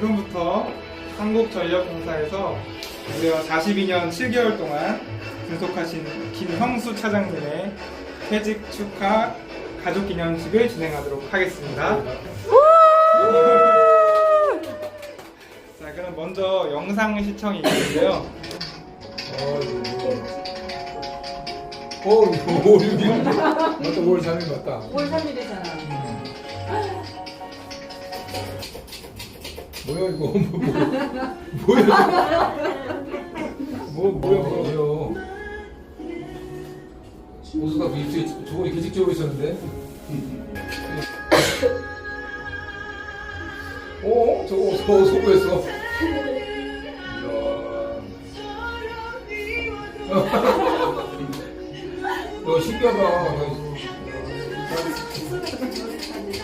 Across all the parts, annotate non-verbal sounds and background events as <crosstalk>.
지금부터 한국전력공사에서 무려 42년 7개월 동안 근속하신 김형수 차장님의 퇴직 축하 가족기념식을 진행하도록 하겠습니다. 자, 그럼 먼저 영상 시청이 있는데요. 어, 이거 오륙이 맞다, 5월 3일 맞다. 5월 3일이잖아. 뭐야, 이거, 뭐, 뭐, 뭐야, 뭐, 뭐야, 뭐야. 오수가 그 입술에 저번에 계직적으로 있었는데. 어? 저거, 저거, 소구했어. 너 신기하다. 너.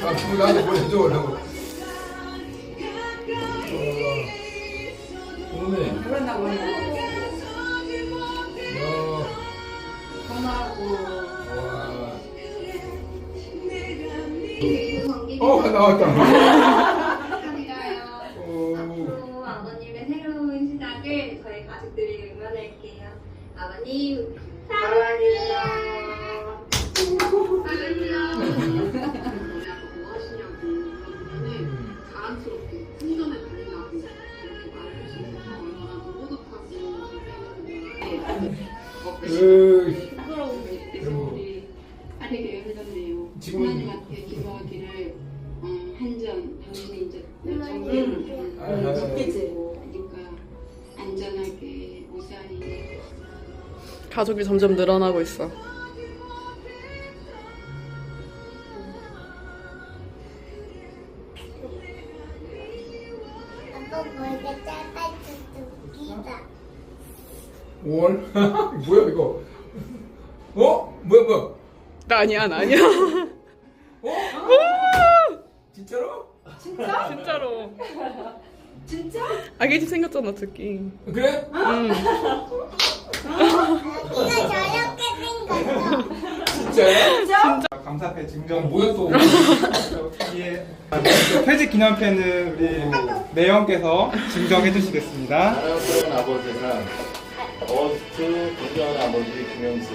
아, 그거 나한테 보내줘, 라고. 그러나. 야, 고마워. 와. 어, 나왔다. 어, 앞으로 아버님의 새로운 시작을 저희 가족들이 응원할게요. 아버님 사랑해요. 사랑해요. 으이. 부끄러운 그래서 우리 빠르게 해줬네요. 지금은- 하나님한테 기도하기를 어, 한전 당신이 이제 응. 정리를 아, 좋겠지. 그러니까 안전하게 무사히 가족이 점점 늘어나고 있어. 아빠 머리가 짧아져서 웃기다. 5월? <laughs> 뭐야, 이거? 어? 뭐야, 뭐야? 나 아니야, 나 아니야. 진짜로? 진짜로. 진짜? 아기 집 생겼잖아, 특기. 그래? 응. 이가 저렇게 생겼어. 진짜야? 자, 감사패 증정 어, 뭐야, 또? 여기에 퇴직 기념패는 우리 매형께서 증정해 주시겠습니다. 사랑스러운 아버지상 어스트 존경하는 아버지 김영수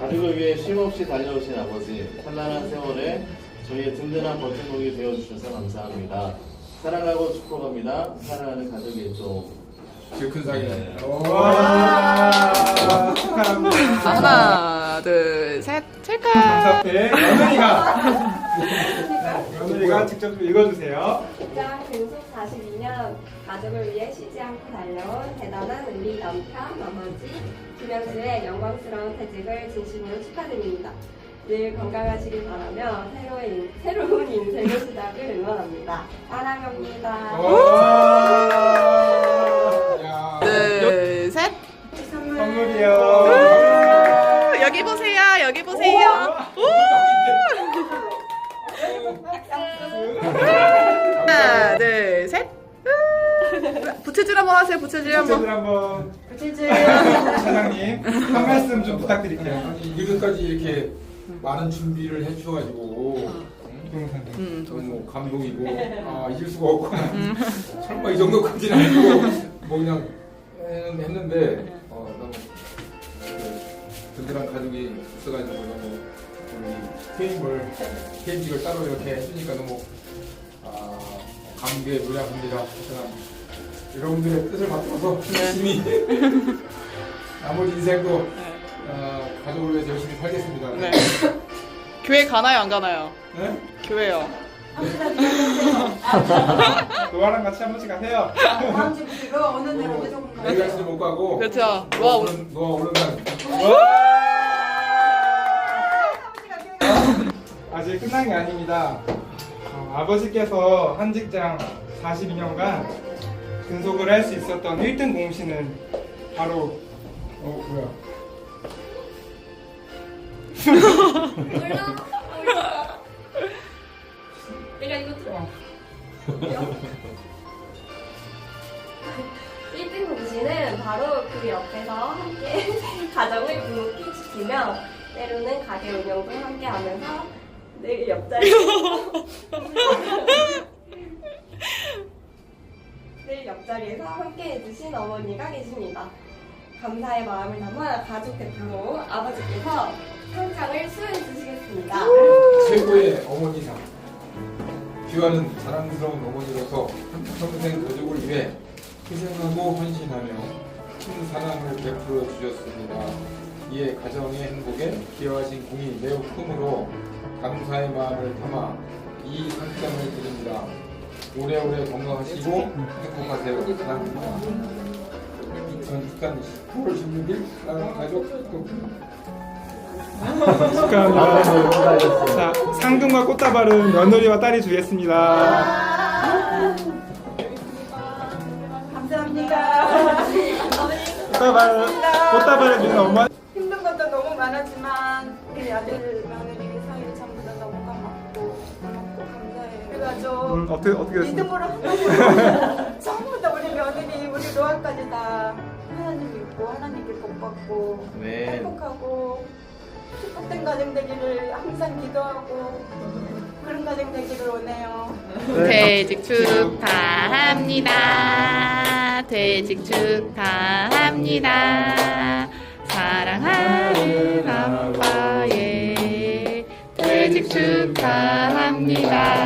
가족을 위해 쉼없이 달려오신 아버지 찬란한 세월에 저희의 든든한 버팀목이 되어주셔서 감사합니다 사랑하고 축복합니다 사랑하는 가족의 종 제일 큰 상이네. 와, 축하합니다. 하나, 둘. 감사패 며느리가 며느리가 직접 좀 읽어주세요. 직장 근속 42년 가족을 위해 쉬지 않고 달려온 대단한 우리 남편, 아버지 김영수의 영광스러운 퇴직을 진심으로 축하드립니다. 늘 건강하시길 바라며 새로운, 새로운 인생의 시작을 응원합니다. 사랑합니다. 와, 부채질 한번 하세요, 부채질 한번. 친구들 한번 부채질. 사장님 한 말씀 좀 부탁드릴게요. 이렇게까지 이렇게 많은 준비를 해주셔가지고. 동영상. 음, 너무 감동이고 아 잊을 수가 없구나 설마 이 정도까지는 아니고 뭐 그냥 했- 했는데 어, 너무 그 든든한 가족이 있어가지고 너무 우리 게임을 게임직을 따로 이렇게 해주니까 너무 아, 감개에 노래합니다 하여튼 여러분들의 뜻을 받들어서 열심히 <laughs> 나머지 인생도 어, 가족을 위해서 열심히 살겠습니다 네. 교회 가나요, 안 가나요? 네? 교회요. 노아랑 같이 한 번씩 가세요. 다음 주 이거 어느 날 어느 정도 내일까지는 못 가고 그렇죠. 와, 오는 너가 오는 날 아직 끝난 게 아닙니다. 어, 아버지께서 한 직장 42년간 근속을 할 수 있었던 1등 공신은 바로 어 뭐야? 몰라? 몰라. 내가 이거 들어. 1등 공신은 바로 그 옆에서 함께 <laughs> 가정을 묵묵히 지키며 때로는 가게 운영도 함께 하면서 늘 옆자리에 <laughs> <laughs> 앞자리에서 함께 해주신 어머니가 계십니다. 감사의 마음을 담아 가족 대표로 아버지께서 상장을 수여해 주시겠습니다. 최고의 어머니상. 귀하는 자랑스러운 어머니로서 평생 가족을 위해 희생하고 헌신하며 큰 사랑을 베풀어 주셨습니다. 이에 가정의 행복에 기여하신 공이 매우 크므로 감사의 마음을 담아 이 상장을 드립니다. 오래오래 건강하시고 행복하세요. 사랑합니다. 2014년 10월 16일 사랑하는 가족 축하합니다. 자, 상금과 꽃다발은 며느리와 딸이 주겠습니다. 감사합니다. 꽃다발, 꽃다발을 주는 엄마. 힘든 것도 너무 많았지만 우리 아들 그래가지고 음, 어떻게, 어떻게 됐습니까? 믿음으로 한마디로 전부 다 우리 며느리 우리 노아까지 다 하나님 믿고 하나님께 복 받고 네. 행복하고 축복된 가정 되기를 항상 기도하고 그런 가정 되기를 원해요. 퇴직 축하합니다. 퇴직 축하합니다. 사랑하는 아빠의 퇴직 축하합니다.